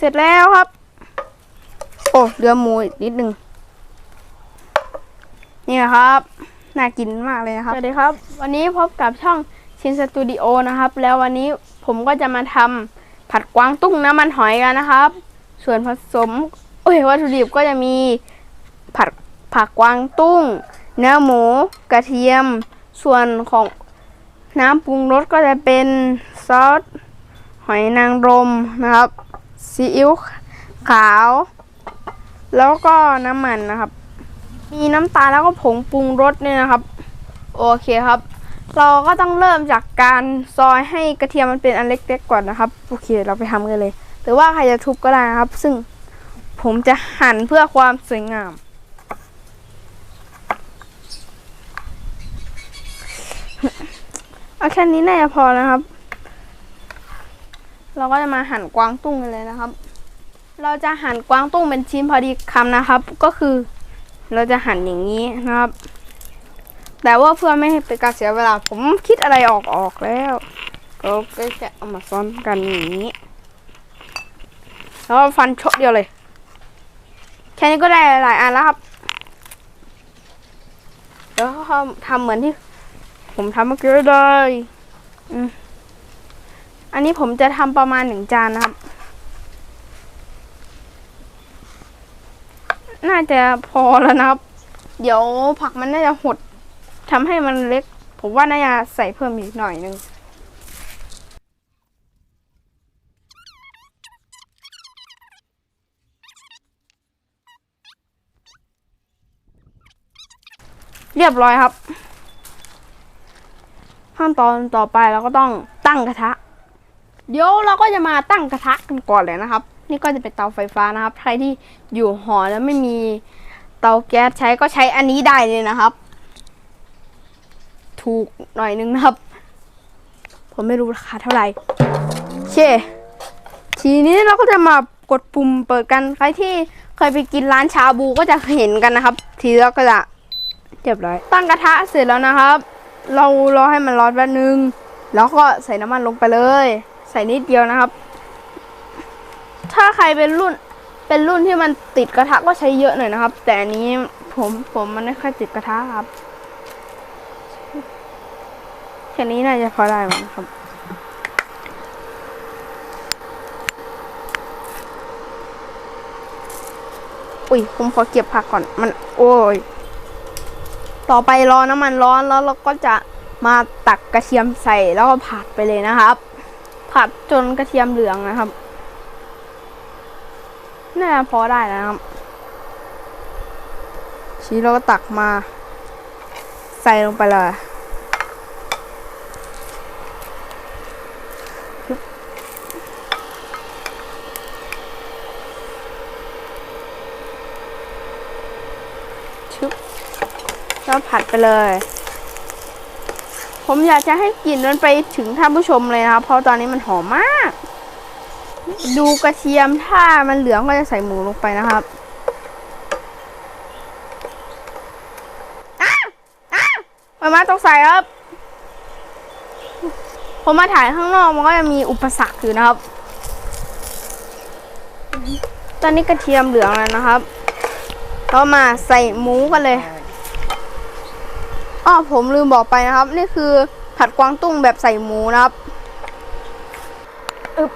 เสร็จแล้วครับ โอ้เหลือหมูอีกนิดนึงนี่นะครับ น่ากินมากเลยนะครับ สวัสดีครับ วันนี้พบกับช่องชินสตูดิโอนะครับ แล้ววันนี้ผมก็จะมาทำผัดกวางตุ้งน้ำมันหอยกันนะครับ ส่วนผสมโอ้ยวัตถุดิบก็จะมีผัดผักกวางตุ้ง เนื้อหมูกระเทียม ส่วนของน้ำปรุงรสก็จะเป็นซอสหอยนางรมนะครับ ซีอิ๊วขาว แล้วก็น้ำมันนะครับ มีน้ำตาลแล้วก็ผงปรุงรสเนี่ยนะครับ โอเคครับ เราก็ต้องเริ่มจากการซอยให้กระเทียมมันเป็นอันเล็กๆก่อนนะครับโอเคเราไปทำกันเลย หรือว่าใครจะทุบก็ได้นะครับ ซึ่งผมจะหั่นเพื่อความสวยงาม เอาแค่นี้น่าจะพอแล้วครับ เราก็จะมาหั่นกวางตุ้งกันเลยนะครับ เราจะหั่นกวางตุ้งเป็นชิ้นพอดีคำนะครับ ก็คือเราจะหั่นอย่างนี้นะครับ แต่ว่าเพื่อไม่ให้เป็นการเสียเวลา ผมคิดอะไรออกออกแล้ว ก็จะเอามาซ้อนกันอย่างนี้ แล้วฟันชกเดียวเลย แค่นี้ก็ได้หลายอันแล้วครับแล้วก็ทำเหมือนที่ ผมทำเมื่อกี้เลย อืม อันนี้ผมจะทำประมาณหนึ่งจานนะครับ น่าจะพอแล้วนะครับ เดี๋ยวผักมันน่าจะหดทำให้มันเล็ก ผมว่าน่าจะใส่เพิ่มอีกหน่อยหนึงเรียบร้อยครับ ขั้นตอนต่อไปเราก็ต้องตั้งกระทะ เดี๋ยวเราก็จะมาตั้งกระทะกันก่อนเลยนะครับ นี่ก็จะเป็นเตาไฟฟ้านะครับ ใครที่อยู่หอแล้วไม่มีเตาแก๊สใช้ก็ใช้อันนี้ได้เลยนะครับ ถูกหน่อยนึงนะครับ ผมไม่รู้ราคาเท่าไหร่โอเคทีนี้เราก็จะมากดปุ่มเปิดกันใครที่เคยไปกินร้านชาบูก็จะเห็นกันนะครับ ทีแล้วก็จะเรียบร้อย ตั้งกระทะเสร็จแล้วนะครับ เรารอให้มันร้อนแป๊บนึง แล้วก็ใส่น้ำมันลงไปเลย ใส่นิดเดียวนะครับ ถ้าใครเป็นรุ่นเป็นรุ่นที่มันติดกระทะก็ใช้เยอะหน่อยนะครับ แต่อันนี้ผมผมมันไม่ค่อยติดกระทะครับแค่นี้น่าจะพอได้มั้งครับอุ้ยผมขอเก็บผักก่อนมันโอ้ยต่อไปรอน้ำมันร้อนแล้วเราก็จะมาตักกระเทียมใส่แล้วก็ผัดไปเลยนะครับ ผัดจนกระเทียมเหลืองนะครับน่าจะพอได้แล้วนะครับ ชีสเราก็ตักมา ใส่ลงไปเลยชึบแล้วผัดไปเลย ผมอยากจะให้กลิ่นมันไปถึงท่านผู้ชมเลยนะครับ เพราะตอนนี้มันหอมมาก ดูกระเทียมถ้ามันเหลืองก็จะใส่หมูลงไปนะครับอ้าวอ้าวมามาต้องใส่ครับ ผมมาถ่ายข้างนอกมันก็จะมีอุปสรรคอยู่นะครับ ตอนนี้กระเทียมเหลืองแล้วนะครับเรามาใส่หมูกันเลย อ้อผมลืมบอกไปนะครับ นี่คือผัดกวางตุ้งแบบใส่หมูนะครับอึ๊บ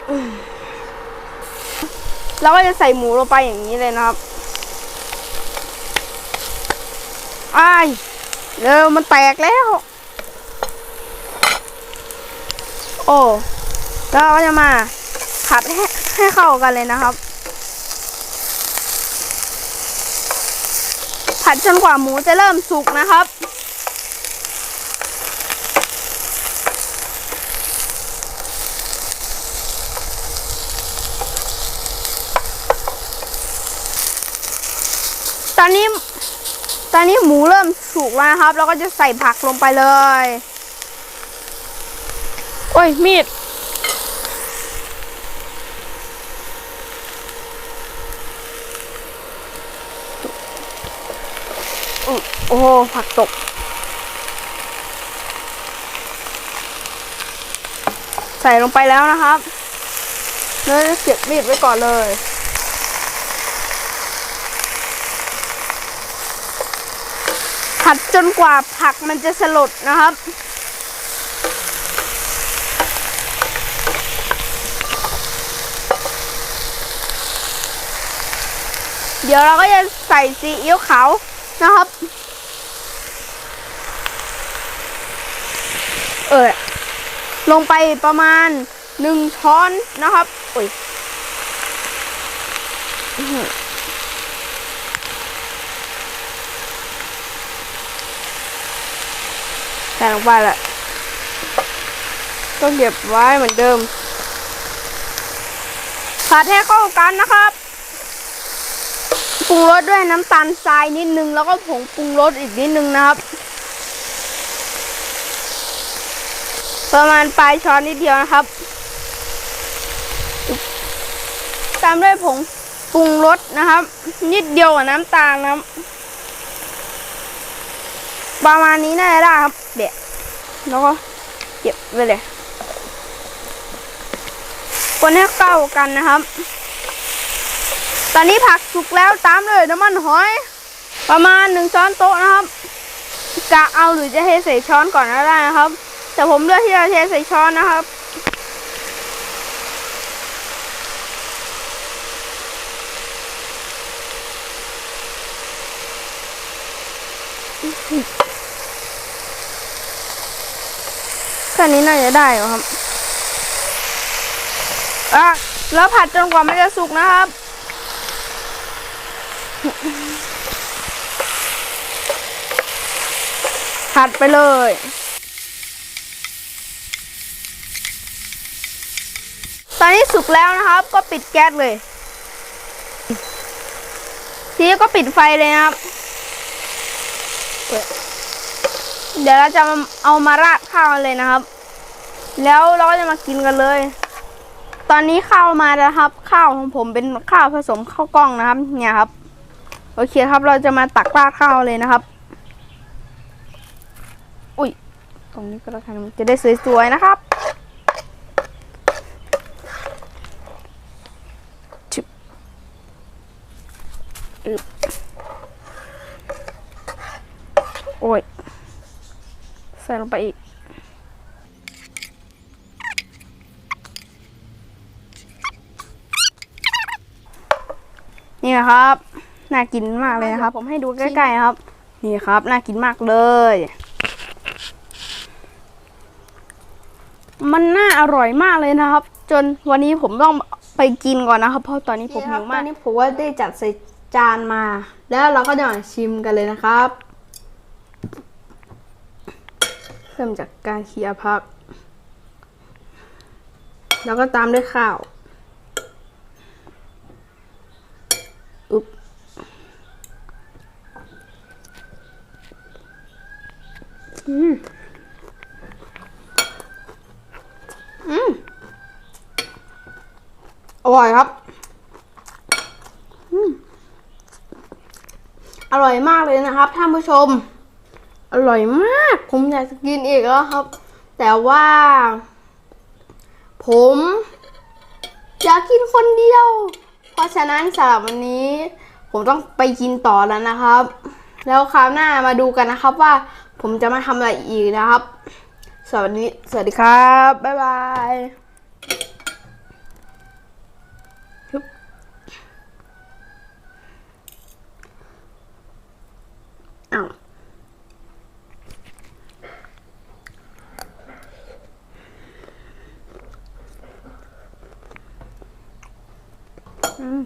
แล้วก็จะใส่หมูลงไปอย่างนี้เลยนะครับไอ้เร็วมันแตกแล้ว โอ้แล้วเราก็จะมาผัดให้ให้เข้ากันเลยนะครับ ผัดจนกว่าหมูจะเริ่มสุกนะครับ ตอนนี้ ต อนนี้หมูเริ่มสุกแล้วนะครับ เราก็จะใส่ผักลงไปเลย โอ้ยมีดอุ๊ยโอ้โหผักตกใส่ลงไปแล้วนะครับเนยเก็บมีดไว้ก่อนเลย ผัดจนกว่าผักมันจะสลดนะครับ เดี๋ยวเราก็จะใส่ซีอิ๊วขาวนะครับ เออลงไปประมาณหนึ่งช้อนนะครับโอ้ย อื้อหือใส่ลงไปแหละก็เก็บไว้เหมือนเดิมผัดให้เข้ากันนะครับปรุงรสด้วยน้ำตาลทรายนิดนึง แล้วก็ผงปรุงรสอีกนิดนึงนะครับ ประมาณปลายช้อนนิดเดียวนะครับ ตามด้วยผงปรุงรสนะครับ นิดเดียวกับน้ำตาลนะครับ ประมาณนี้น่าจะได้ครับเดี๋ยวแล้วก็เก็บไว้เลย คนให้เข้ากันนะครับ ตอนนี้ผักสุกแล้วตามเลยน้ำมันหอย ประมาณหนึ่งช้อนโต๊ะนะครับกะเอาหรือจะเทใส่ช้อนก่อนก็ได้นะครับ แต่ผมเลือกที่จะเทใส่ช้อนนะครับแค่นี้น่าจะได้ครับอะแล้วผัดจนกว่ามันจะสุกนะครับ ผัดไปเลยตอนนี้สุกแล้วนะครับ ก็ปิดแก๊สเลย ทีนี้ก็ปิดไฟเลยนะครับ เดี๋ยวเราจะเอามาราดข้าวเลยนะครับ แล้วเราก็จะมากินกันเลย ตอนนี้ข้าวมาแล้วครับ ข้าวของผมเป็นข้าวผสมข้าวกล้องนะครับ เนี่ยครับ โอเคครับเราจะมาตักราดข้าวเลยนะครับ อุ้ย ตรงนี้ก็แล้วกันจะได้สวยๆนะครับชึบอึบโอ้ย ใส่ลงไปอีก นี่นะครับ น่ากินมากเลยนะครับ ผมให้ดูใกล้ๆนะครับ นี่ครับ น่ากินมากเลย มันน่าอร่อยมากเลยนะครับ จนวันนี้ผมต้องไปกินก่อนนะครับ เพราะตอนนี้ผมหิวมาก ตอนนี้ผมว่าได้จัดใส่จานมา แล้วเราก็จะมาชิมกันเลยนะครับ เริ่มจากการเคลียร์ผัก แล้วก็ตามด้วยข้าว อุ๊บ อืม อืม อร่อยครับ อร่อยมากเลยนะครับท่านผู้ชม อร่อยมาก ผมอยากจะกินอีกแล้วครับ แต่ว่า ผมอยากกินคนเดียว เพราะฉะนั้นสำหรับวันนี้ ผมต้องไปกินต่อแล้วนะครับ แล้วคราวหน้ามาดูกันนะครับว่าผมจะมาทำอะไรอีกนะครับ สวัสดีสวัสดีครับ บ๊ายบาย อ้าวอืม